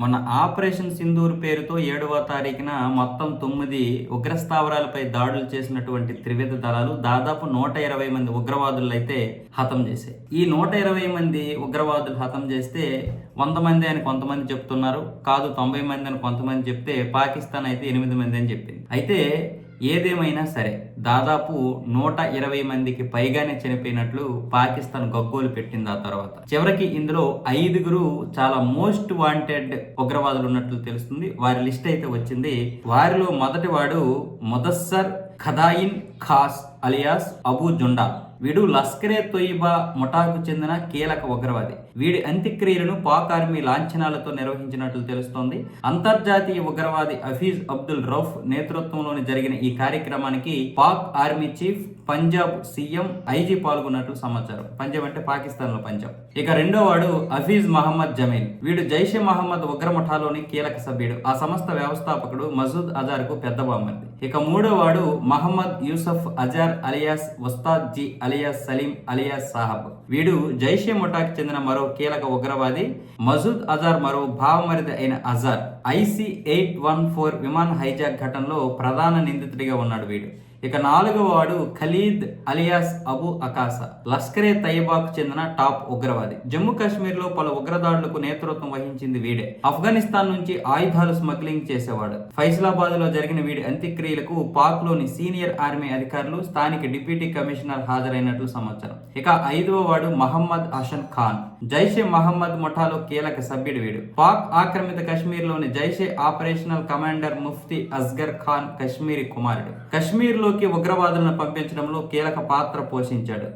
మొన్న ఆపరేషన్ సింధూర్ పేరుతో ఏడవ తారీఖున మొత్తం తొమ్మిది ఉగ్రస్థావరాలపై దాడులు చేసినటువంటి త్రివిధ దళాలు దాదాపు నూట ఇరవై మంది ఉగ్రవాదులు అయితే హతం చేశాయి. ఈ నూట ఇరవై మంది ఉగ్రవాదులు హతం చేస్తే వంద మంది అని కొంతమంది చెప్తున్నారు. కాదు తొంభై మంది అని కొంతమంది చెప్తే పాకిస్తాన్ అయితే ఎనిమిది మంది అని చెప్పింది. అయితే ఏదేమైనా సరే దాదాపు నూట ఇరవై మందికి పైగానే చనిపోయినట్లు పాకిస్తాన్ గగ్గోలు పెట్టింది ఆ తర్వాత. చివరికి ఇందులో ఐదుగురు చాలా మోస్ట్ వాంటెడ్ ఉగ్రవాదులు ఉన్నట్లు తెలుస్తుంది. వారి లిస్ట్ అయితే వచ్చింది. వారిలో మొదటివాడు మొదస్సర్ ముదస్సర్ ఖదాయిన్ ఖాస్ అలియాస్ అబూ జుండా. వీడు లస్కరే తొయిబా ముఠాకు చెందిన కీలక ఉగ్రవాది. వీడి అంత్యక్రియలను పాక్ ఆర్మీ లాంఛనాలతో నిర్వహించినట్లు తెలుస్తోంది. అంతర్జాతీయ ఉగ్రవాది హఫీజ్ అబ్దుల్ రౌఫ్ నేతృత్వంలోని జరిగిన ఈ కార్యక్రమానికి Pak army chief Punjab CM IG పాల్గొన్నట్లు సమాచారం. పంజాబ్ అంటే పాకిస్తాన్లో పంజాబ్. ఇక రెండో వాడు హఫీజ్ మహమ్మద్ జమీల్. వీడు జైషే మహమ్మద్ ఉగ్రమఠాలోని కీలక సభ్యుడు. ఆ సంస్థ వ్యవస్థాపకుడు మసూద్ అజార్కు పెద్ద బామ్మర్ది ఇక మూడో వాడు Mohammed Yusuf Azhar alias Ustad ji alias Salim alias Sahab. వీడు జైషే ముఠాకి చెందిన మరో కీలక ఉగ్రవాది మసూద్ అజార్ మరో భావమరిది అయిన Azhar. I C eight one four విమాన హైజాక్ ఘటనలో ప్రధాన నిందితుడిగా ఉన్నాడు వీడు. ఇక నాలుగవ వాడు ఖలీద్ అలియాస్ అబు అకాసా. లష్కరే తయ్యబాకు చెందిన టాప్ ఉగ్రవాది. జమ్మూ కాశ్మీర్లో పలు ఉగ్రదాడులకు నేతృత్వం వహించింది వీడే. ఆఫ్ఘనిస్తాన్ నుంచి ఆయుధాలు స్మగ్లింగ్ చేసేవాడు. ఫైసలాబాద్లో జరిగిన వీడి అంత్యక్రియలకు పాక్లోని సీనియర్ ఆర్మీ అధికారులు స్థానిక డిప్యూటీ కమిషనర్ హాజరైనట్లు సమాచారం. ఇక ఐదవ వాడు మహమ్మద్ హషన్ ఖాన్. జైషే మహమ్మద్ ముఠాలో కీలక సభ్యుడు వీడు. పాక్ ఆక్రమిత కాశ్మీర్లోని జైషే ఆపరేషనల్ కమాండర్ ముఫ్తీ అస్గర్ ఖాన్ కశ్మీరీ కుమారుడు. కశ్మీర్లో లోకి ఉగ్రవాదులను పంపించడంలో కీలక పాత్ర పోషించాడు.